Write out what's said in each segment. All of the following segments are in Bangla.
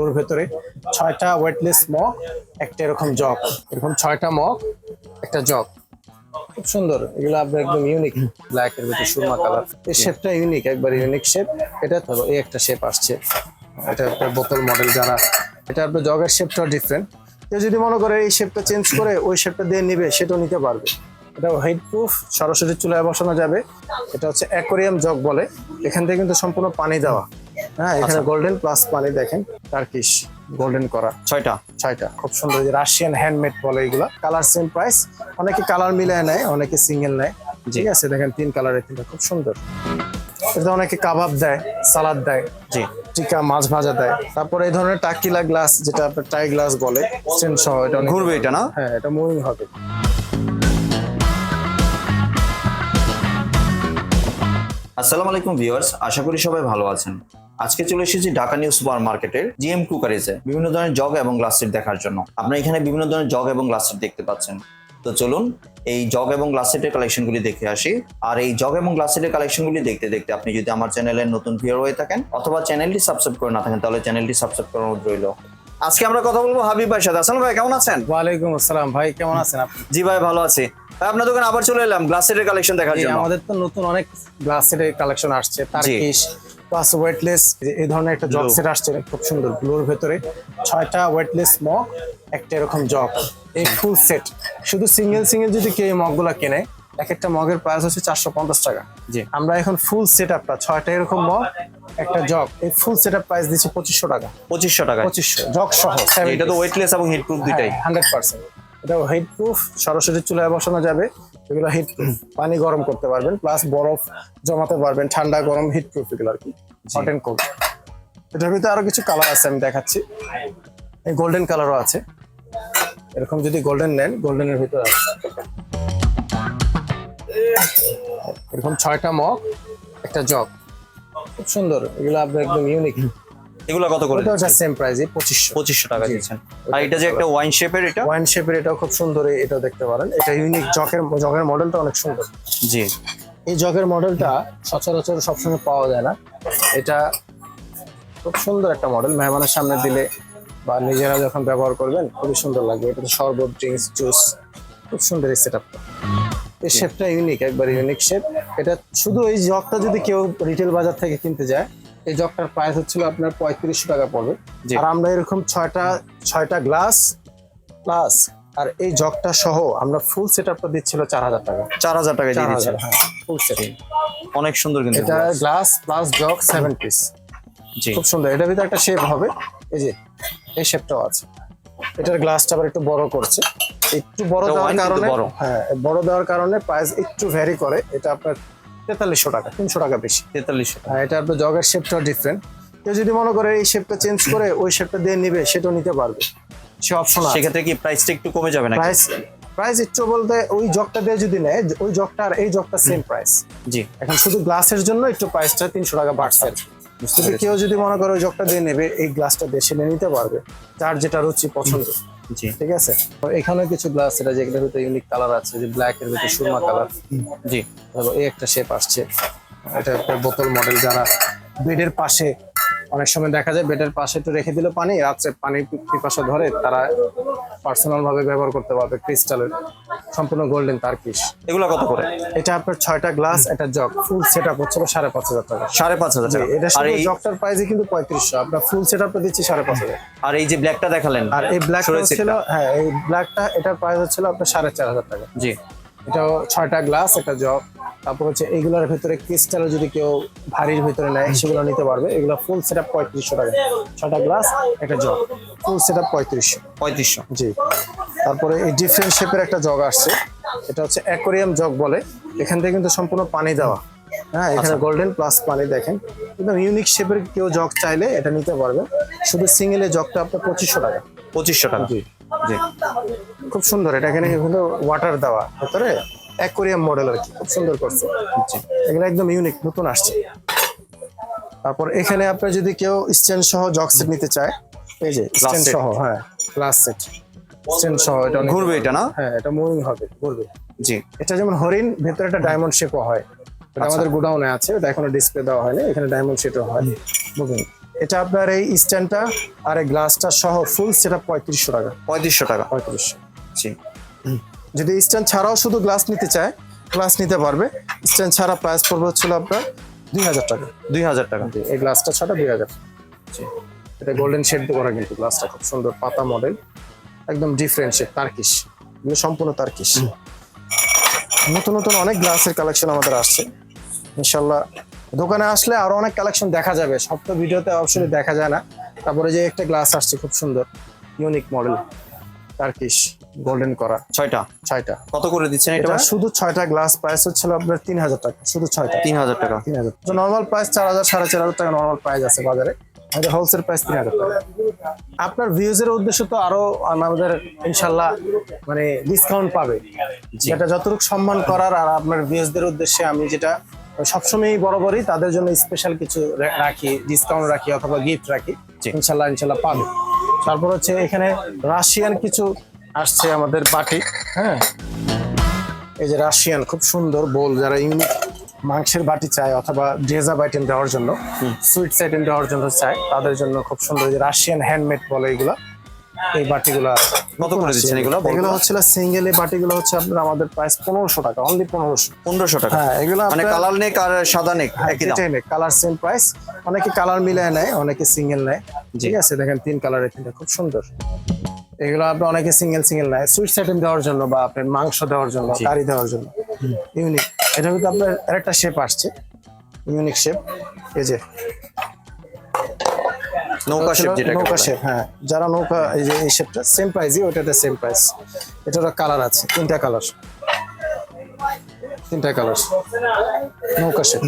ব্লুর ভেতরে ছয়টা ওয়েটলেস মগ একটা এরকম জগ এরকম ছয়টা মগ একটা জগ খুব সুন্দর। এগুলো আপনার একদম ইউনিক ব্ল্যাক এর ভিতরে সুরমা কালার এই শেপটা ইউনিক একবার ইউনিক শেপ এটা এই একটা শেপ আসছে। এটা একটা বোতল মডেল যারা এটা আপনার জগের শেপটা ডিফারেন্ট কেউ যদি মনে করে এই শেপটা চেঞ্জ করে, ওই শেপটা দিয়ে নিবে, সেটাও নিতে পারবে। এটা হাইট প্রুফ সরাসরি চুলায় বসানো যাবে। এটা হচ্ছে অ্যাকোরিয়াম জগ বলে। এখান থেকে কিন্তু সম্পূর্ণ পানি দেওয়া। হ্যাঁ এখানে গোল্ডেন প্লাস পানি দেখেন টার্কিশ গোল্ডেন করা। ছয়টা। ছয়টা। খুব সুন্দর যে রাশিয়ান হ্যান্ডমেড বলে এগুলা। কালার সেম প্রাইস অনেকে কালার মিলায় নেয় অনেকে সিঙ্গেল নেয়। ঠিক আছে দেখেন তিন কালারের তিনটা। খুব সুন্দর। এটা অনেকে কাবাব দেয় সালাদ দেয় জি। টিকা মাছ ভাজা দেয়। তারপরে এই ধরনের টাকিলা গ্লাস যেটা আপনার টাই গ্লাস বলে স্ট্যান্ড সহ এটা ঘুরবে এটা না? হ্যাঁ এটা মুভিং হবে। আসসালামু আলাইকুম ভিউয়ার্স আশা করি সবাই ভালো আছেন। আজকে চলে এসেছি ঢাকা নিউ সুপার মার্কেটের জিএম কুকারিজে বিভিন্ন ধরনের জগ এবং গ্লাস সেট দেখার জন্য। আপনারা এখানে বিভিন্ন ধরনের জগ এবং গ্লাস সেট দেখতে পাচ্ছেন। তো চলুন এই জগ এবং গ্লাস সেটের কালেকশনগুলি দেখে আসি। আর এই জগ এবং গ্লাস সেটের কালেকশনগুলি দেখতে দেখতে আপনি যদি আমার চ্যানেলের নতুন ভিউয়ার হয়ে থাকেন অথবা চ্যানেলটি সাবস্ক্রাইব করে না থাকেন তাহলে চ্যানেলটি সাবস্ক্রাইব করার অনুরোধ রইল। আজকে আমরা কথা বলব হাবিব ভাইয়ের সাথে। আসসালাম ভাই কেমন আছেন? ওয়ালাইকুম আসসালাম ভাই কেমন আছেন আপনি? জি ভাই ভালো আছি। ভাই আপনার দোকানে আবার চলে এলাম গ্লাস সেটের কালেকশন দেখার জন্য। আমাদের তো নতুন অনেক গ্লাস সেটের কালেকশন আসছে। টার্কিশ প্লাস ওয়েটলেস এই ধরনের একটা জগ সেট আসছে খুব সুন্দর ব্লুর ভেতরে। ছয়টা ওয়েটলেস মগ একটা এরকম জগ এই ফুল সেট শুধু সিঙ্গেল সিঙ্গেল যদি কেউ এই মগগুলা কেনে এক একটা মগের প্রাইস হচ্ছে চারশো পঞ্চাশ টাকা। জি। আমরা এখন ফুল সেট আপটা ছয়টা এরকম মগ একটা জগ এই ফুল সেট আপ প্রাইস দিচ্ছি পঁচিশশো টাকা। পঁচিশশো টাকা পঁচিশশো জগ সহ এটা তো ওয়েটলেস এবং হিট প্রুফ দুইটাই। হান্ড্রেড পার্সেন্ট এটা হিট প্রুফ সরাসরি চুলায় বসানো যাবে। এগুলো হিট পানি গরম করতে পারবেন প্লাস বরফ জমাতে পারবেন ঠান্ডা গরম হিট প্রুফ এগুলো আর কি। হট অ্যান্ড কোল্ড এটার ভিতরে আরও কিছু কালার আছে আমি দেখাচ্ছি। এই গোল্ডেন কালারও আছে। এরকম যদি গোল্ডেন নেন গোল্ডেনের ভিতরে আছে। এরকম ছয়টা মগ একটা জগ। খুব সুন্দর এগুলো আপনার একদম ইউনিক এগুলো কত করে ওটা হচ্ছে সেম প্রাইসে পঁচিশশো। পঁচিশশো টাকা জি। দিচ্ছেন। আর এটা যে একটা ওয়াইন শেপের এটা? ওয়াইন শেপের এটাও খুব সুন্দর এটা দেখতে পারেন। এটা ইউনিক জগের জগের মডেলটা অনেক সুন্দর। জি। এই জগের মডেলটা সচরাচর সবসময় পাওয়া যায় না। এটা খুব সুন্দর একটা মডেল মেহমানের সামনে দিলে বা নিজেরা যখন ব্যবহার করবেন খুবই সুন্দর লাগবে। এটা তো শরবত ড্রিঙ্কস জুস খুব সুন্দর এই সেট আপটা এই শেপটা ইউনিক একবার ইউনিক শেপ এটা শুধু এই জগটা যদি কেউ রিটেল বাজার থেকে কিনতে যায় এই জগটার প্রাইস হচ্ছিল আপনার পঁয়ত্রিশশো টাকা পড়বে। আর আমরা এরকম ছয়টা ছয়টা গ্লাস প্লাস আর এই জগটা সহ আমরা ফুল সেট আপটা দিচ্ছিল চার হাজার টাকা। চার হাজার টাকা চার হাজার হ্যাঁ ফুল সেট অনেক সুন্দর কিন্তু এটা glass plus jug seven piece জি। খুব সুন্দর। এটার ভিতরে একটা শেপ হবে। এই যে এই শেপটাও আছে। এটার গ্লাসটা আবার একটু বড় করছে। একটু বড় দেওয়ার কারণে বড়। হ্যাঁ বড় দেওয়ার কারণে প্রাইস একটু ভ্যারি করে। এটা আপনার তেতাল্লিশশো টাকা তিনশো টাকা বেশি তেতাল্লিশশো আর এটা আপনার জগের শেপটাও ডিফারেন্ট কেউ যদি মনে করে এই শেপটা চেঞ্জ করে ওই শেপটা দিয়ে নিবে সেটাও নিতে পারবে। সে অপশন সেক্ষেত্রে কি প্রাইসটা একটু কমে যাবে নাকি? প্রাইস প্রাইস একটু বলতে ওই জগটা দিয়ে যদি নেয় ওই জগটা আর এই জগটা সেম প্রাইস জি। এখন শুধু গ্লাসের জন্য একটু প্রাইসটা তিনশো টাকা বাড়ছে। আর কেউ যদি মনে করে ওই জগটা দিয়ে নেবে এই গ্লাসটা বেশি নিয়ে নিতে পারবে। যার যেটা রুচি পছন্দ। জি। ঠিক আছে? তো এখানে কিছু গ্লাস এটা যেগুলো হয়তো ইউনিক কালার আছে যে ব্ল্যাক এর ভিতরে সুরমা কালার জি। তারপর এই একটা শেপ আসছে। এটা একটা বোতল মডেল যারা বেডের পাশে অনেক সময় দেখা যায় বেডের পাশে একটু রেখে দিল পানি রাত্রে পানি পিপাসা ধরে তারা পার্সোনাল ভাবে ব্যবহার করতে পারবে ক্রিস্টালের সম্পূর্ণ গোল্ডেন তারকিশ এগুলো কত করে? এটা আপনার ছয়টা গ্লাস একটা জগ ফুল সেট আপ হচ্ছে সাড়ে পাঁচ হাজার টাকা। সাড়ে পাঁচ হাজার টাকা। এটা আর শুধু এই জগটার প্রাইসে কিন্তু পঁয়ত্রিশশো। আপনার ফুল সেট আপটা দিচ্ছি সাড়ে পাঁচ হাজার। আর এই যে ব্ল্যাকটা দেখালেন আর এই ব্ল্যাক সেটটা। হ্যাঁ এই ব্ল্যাকটা এটার প্রাইস হচ্ছিল আপনার সাড়ে চার হাজার টাকা। জি। এটাও ছয়টা গ্লাস একটা জগ তারপর হচ্ছে এগুলোর ভিতরে ক্রিস্টাল যদি কেউ ভারীর ভিতরে নেয় সেগুলো নিতে পারবে। এগুলো ফুল সেট আপ পঁয়ত্রিশশো টাকা। ছয়টা গ্লাস একটা জগ ফুল সেট আপ পঁয়ত্রিশশো। পঁয়ত্রিশশো। জি। তারপরে এই ডিফারেন্ট শেপের একটা জগ আসছে। এটা হচ্ছে অ্যাকোরিয়াম জগ বলে। এখান থেকে কিন্তু সম্পূর্ণ পানি দেওয়া। হ্যাঁ এখানে গোল্ডেন প্লাস পানি দেখেন। একদম ইউনিক শেপের কেউ জগ চাইলে এটা নিতে পারবে। শুধু সিঙ্গেলে জগটা আপনার পঁচিশশো টাকা। পঁচিশশো টাকা। জি। জি। খুব সুন্দর। এটা এখানে কিন্তু ওয়াটার দেওয়া। ভেতরে অ্যাকোরিয়াম মডেল আর কি। খুব সুন্দর করছে। জি। এগুলো একদম ইউনিক নতুন আসছে। তারপর এখানে আপনার যদি কেউ স্ট্যান্ড সহ জগ সেট নিতে চায় এই যে স্ট্যান্ড সহ হ্যাঁ গ্লাস সেট স্ট্যান্ড সহ এটা ঘুরবে এটা না? হ্যাঁ এটা মুভিং হবে ঘুরবে। জি। এটা যেমন হরিণ ভেতরে একটা ডায়মন্ড শেপও হয়। এটা আমাদের গোডাউনে আছে এটা এখনও ডিসপ্লে দেওয়া হয়নি এখানে ডায়মন্ড শেপও হয়। মুভিং এটা আপনার এই স্ট্যান্ডটা আর এই গ্লাসটা সহ ফুল সেটা পঁয়ত্রিশশো টাকা। পঁয়ত্রিশশো টাকা। পঁয়ত্রিশশো। জি। যদি স্ট্যান্ড ছাড়াও শুধু গ্লাস নিতে চায় গ্লাস নিতে পারবে। স্ট্যান্ড ছাড়া প্রাইস পড়বে হচ্ছিল আপনার দুই হাজার টাকা। দুই হাজার টাকা। এই গ্লাসটা ছাড়া দুই হাজার। জি। এটা গোল্ডেন শেড করা কিন্তু গ্লাসটা খুব সুন্দর পাতা মডেল একদম ডিফারেন্ট শেড তার্কিশ এগুলো সম্পূর্ণ তার্কিশ নতুন নতুন অনেক গ্লাসের কালেকশন আমাদের আসছে। ইনশাল্লাহ দোকানে আসলে আরও অনেক কালেকশন দেখা যাবে। সব তো ভিডিওতে অবশ্যই দেখা যায় না। তারপরে যে একটা গ্লাস আসছে খুব সুন্দর। ইউনিক মডেল তার্কিশ গোল্ডেন করা। ছয়টা? ছয়টা। কত করে দিচ্ছেন এটা এটা শুধু ছয়টা গ্লাস প্রাইস হচ্ছিল আপনার তিন হাজার টাকা। শুধু ছয়টা। তিন হাজার টাকা। তিন হাজার। নর্মাল প্রাইস চার হাজার সাড়ে চার হাজার টাকা নর্মাল প্রাইস আছে বাজারে। আমাদের হোলসেল প্রাইস তিন হাজার টাকা। আপনার ভিউজের উদ্দেশ্য তো আরও আমাদের ইনশাল্লাহ মানে ডিসকাউন্ট পাবে। যেটা যতটুকু সম্মান করার আর আপনার ভিউজদের উদ্দেশ্যে আমি যেটা সবসময়ই বরাবরই তাদের জন্য স্পেশাল কিছু রাখি ডিসকাউন্ট রাখি অথবা গিফট রাখি। ইনশাল্লাহ ইনশাল্লাহ পাবে। তারপর হচ্ছে এখানে রাশিয়ান কিছু আসছে আমাদের বাটি হ্যাঁ? এই যে রাশিয়ান খুব সুন্দর বোল যারা ইউনিক মাংসের বাটি চায় অথবা ডেজার্ট আইটেম দেওয়ার জন্য সুইটস আইটেম দেওয়ার জন্য চায় তাদের জন্য খুব সুন্দর যে রাশিয়ান হ্যান্ডমেড বলে এগুলা এই বাটিগুলা কত করে দিচ্ছেন এগুলো? এগুলো হচ্ছিল সিঙ্গেল এই বাটিগুলো হচ্ছে আপনার আমাদের প্রাইস পনেরোশো টাকা অনলি পনেরোশো। পনেরোশো টাকা। হ্যাঁ এগুলো মানে কালার নেক আর সাদা নেক হ্যাঁ, একই দাম? কালার সেম প্রাইস অনেকে কালার মিলায় নেয় অনেকে সিঙ্গেল নেয়। ঠিক আছে দেখেন তিন কালারের তিনটা খুব সুন্দর। এগুলো আপনি অনেকে সিঙ্গেল সিঙ্গেল নেয়। সুইটস আইটেম দেওয়ার জন্য বা আপনার মাংস দেওয়ার জন্য কারি দেওয়ার জন্য। ইউনিক এটা কিন্তু আপনার আরেকটা শেপ আসছে ইউনিক শেপ এই যে নৌকা শেপ যেটা নৌকা শেপ হ্যাঁ। যারা নৌকা এই যে এই শেপটা সেম প্রাইসই ওইটাতে সেম প্রাইস এটারও কালার আছে তিনটা কালার তিনটা কালার নৌকা শেপ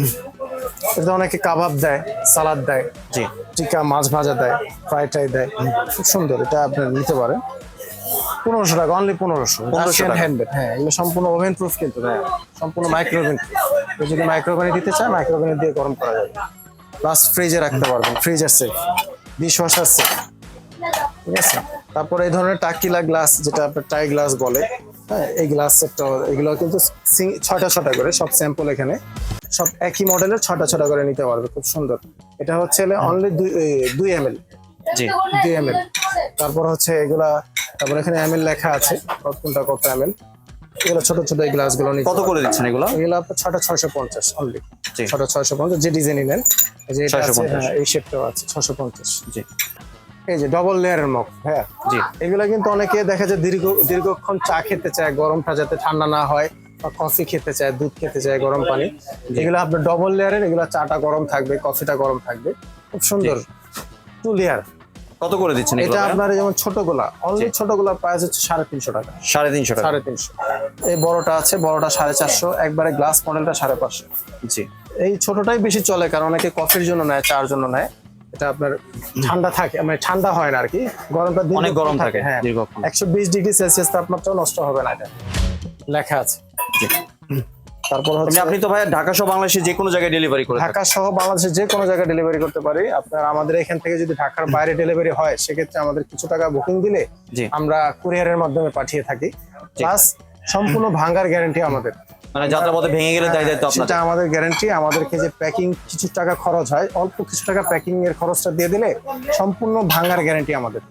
এটা অনেকে কাবাব দেয় সালাদ দেয়। জি। টিকা মাছ ভাজা দেয় ফ্রাই টাই দেয়। খুব সুন্দর এটা আপনি নিতে পারেন। পনেরোশো টাকা অনলি পনেরোশো। 1500 টাকা। হ্যান্ডমেড হ্যাঁ এগুলো সম্পূর্ণ ওভেন প্রুফ কিন্তু হ্যাঁ সম্পূর্ণ মাইক্রোওভেন যদি মাইক্রোওভেনে দিতে চান মাইক্রোওভেনে দিয়ে গরম করা যাবে। প্লাস ফ্রিজে রাখতে পারবেন freezer safe dishwasher safe ঠিক আছে? তারপরে এই ধরনের টাকিলা গ্লাস যেটা আপনার টাই গ্লাস বলে হ্যাঁ এই গ্লাস সেটটা এগুলো কিন্তু ছয়টা ছটা করে সব স্যাম্পল এখানে। সব একই মডেলের ছটা ছটা করে নিতে পারবে খুব সুন্দর। এটা হচ্ছে অনলি দুই দুই এম এল জি। দুই এম এল তারপর হচ্ছে এগুলা তারপর এখানে এম এল লেখা আছে কোনটা কত এম এল এগুলো ছোট ছোট এই গ্লাসগুলো নিতে কত করে দিচ্ছেন এগুলো? এগুলো আপনার ছটা ছয়শো পঞ্চাশ অনলি জি। ছটা ছয়শো পঞ্চাশ যে ডিজাইনই নেন। এই যে এটা আছে 650 হ্যাঁ এই শেপটাও আছে ছশো পঞ্চাশ। জি। এই যে ডবল লেয়ারের মগ হ্যাঁ। জি। এগুলো কিন্তু অনেকে দেখা যায় দীর্ঘ দীর্ঘক্ষণ চা খেতে চায় গরমটা যাতে ঠান্ডা না হয় বা কফি খেতে চায় দুধ খেতে চায় গরম পানি। এগুলো আপনার ডবল লেয়ারের এগুলো চাটা গরম থাকবে কফিটা গরম থাকবে। খুব সুন্দর। টু লেয়ার কত করে দিচ্ছেন এটা আপনার যেমন ছোটগুলা অনলি ছোটগুলার প্রাইস হচ্ছে সাড়ে তিনশো টাকা। সাড়ে তিনশো টাকা। সাড়ে তিনশো। এই বড়টা আছে বড়টা সাড়ে চারশো একবারে গ্লাস মডেলটা সাড়ে পাঁচশো। জি। এই ছোটটাই বেশি চলে কারণ অনেকে কফির জন্য নেয় চার জন্য নেয়। এটা আপনার ঠান্ডা থাকে মানে ঠান্ডা হয় না আর কি গরমটা অনেক গরম থাকে, হ্যাঁ। একশো বিশ ডিগ্রি সেলসিয়াস তাপমাত্রা নষ্ট হবে না এটা। লেখা আছে। জি। তারপর এমনি হচ্ছে আপনি তো ভাইয়া ঢাকা সহ বাংলাদেশে যে কোনো জায়গায় ডেলিভারি করে ঢাকা সহ বাংলাদেশে যে কোনো জায়গায় ডেলিভারি করতে পারি। আপনার আমাদের এখান থেকে যদি ঢাকার বাইরে ডেলিভারি হয় সেক্ষেত্রে আমাদের কিছু টাকা বুকিং দিলে আমরা কুরিয়ারের মাধ্যমে পাঠিয়ে থাকি। প্লাস সম্পূর্ণ ভাঙ্গার গ্যারান্টি আমাদের। মানে যাত্রাপথে ভেঙে গেলে দায় দায়িত্ব আপনার সেটা আমাদের গ্যারান্টি আমাদেরকে যে প্যাকিং কিছু টাকা খরচ হয় অল্প কিছু টাকা প্যাকিং এর খরচটা দিয়ে দিলে সম্পূর্ণ ভাঙার গ্যারান্টি আমাদের।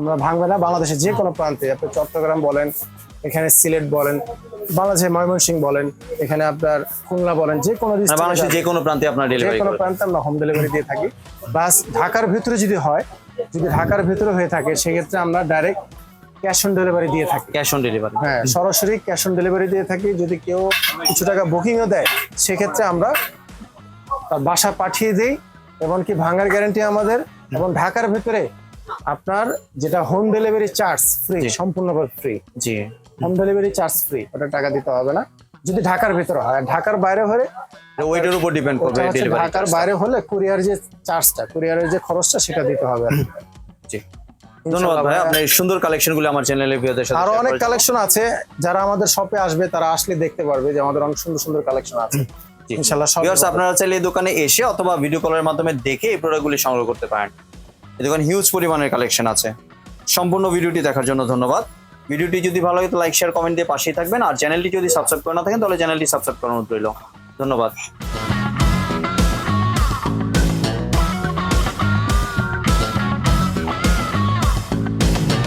আমরা ভাঙবে না। বাংলাদেশের যে কোনো প্রান্তে আপনি চট্টগ্রাম বলেন এখানে সিলেট বলেন বাংলাদেশের ময়মনসিংহ বলেন এখানে আপনার খুলনা বলেন যে কোনো মানে বাংলাদেশের যে কোনো প্রান্তে আপনার যে কোনো প্রান্তে আমরা হোম ডেলিভারি দিয়ে থাকি। বাস ঢাকার ভিতরে যদি হয় যদি ঢাকার ভিতরে হয়ে থাকে সেক্ষেত্রে আমরা ডাইরেক্ট ক্যাশ অন ডেলিভারি দিয়ে থাকি। ক্যাশ অন ডেলিভারি হ্যাঁ সরাসরি ক্যাশ অন ডেলিভারি দিয়ে থাকি। যদি কেউ কিছু টাকা বুকিংও দেয় সেক্ষেত্রে আমরা তার বাসা পাঠিয়ে দিই এমনকি ভাঙার গ্যারান্টি আমাদের এবং ঢাকার ভিতরে আপনার যেটা হোম ডেলিভারি চার্জ ফ্রি সম্পূর্ণভাবে ফ্রি জি। হোম ডেলিভারি চার্জ ফ্রি ওটা টাকা দিতে হবে না। যদি ঢাকার ভিতরে হয় ঢাকার বাইরে হলে ওইটার উপর ডিপেন্ড করবে ডেলিভারি ঢাকার বাইরে হলে কুরিয়ার যে চার্জটা কুরিয়ারের যে খরচটা সেটা দিতে হবে জি। ধন্যবাদ ভাই আপনার এই সুন্দর কালেকশনগুলো আমার চ্যানেলে ভিউদের সাথে আরও অনেক কালেকশন আছে যারা আমাদের শপে আসবে তারা আসলে দেখতে পারবে যে আমাদের অনেক সুন্দর সুন্দর কালেকশন আছে। সব আপনারা চাইলে এই দোকানে এসে অথবা ভিডিও কলের মাধ্যমে দেখে এই প্রোডাক্ট প্রোডাক্টগুলি সংগ্রহ করতে পারেন। দোকানে হিউজ পরিমাণের কালেকশন আছে। সম্পূর্ণ ভিডিওটি দেখার জন্য ধন্যবাদ। ভিডিওটি যদি ভালো হয় তো লাইক শেয়ার কমেন্ট দিয়ে পাশেই থাকবেন। আর চ্যানেলটি যদি সাবস্ক্রাইব করে না থাকেন, তাহলে চ্যানেলটি সাবস্ক্রাইব করানো রইল। ধন্যবাদ।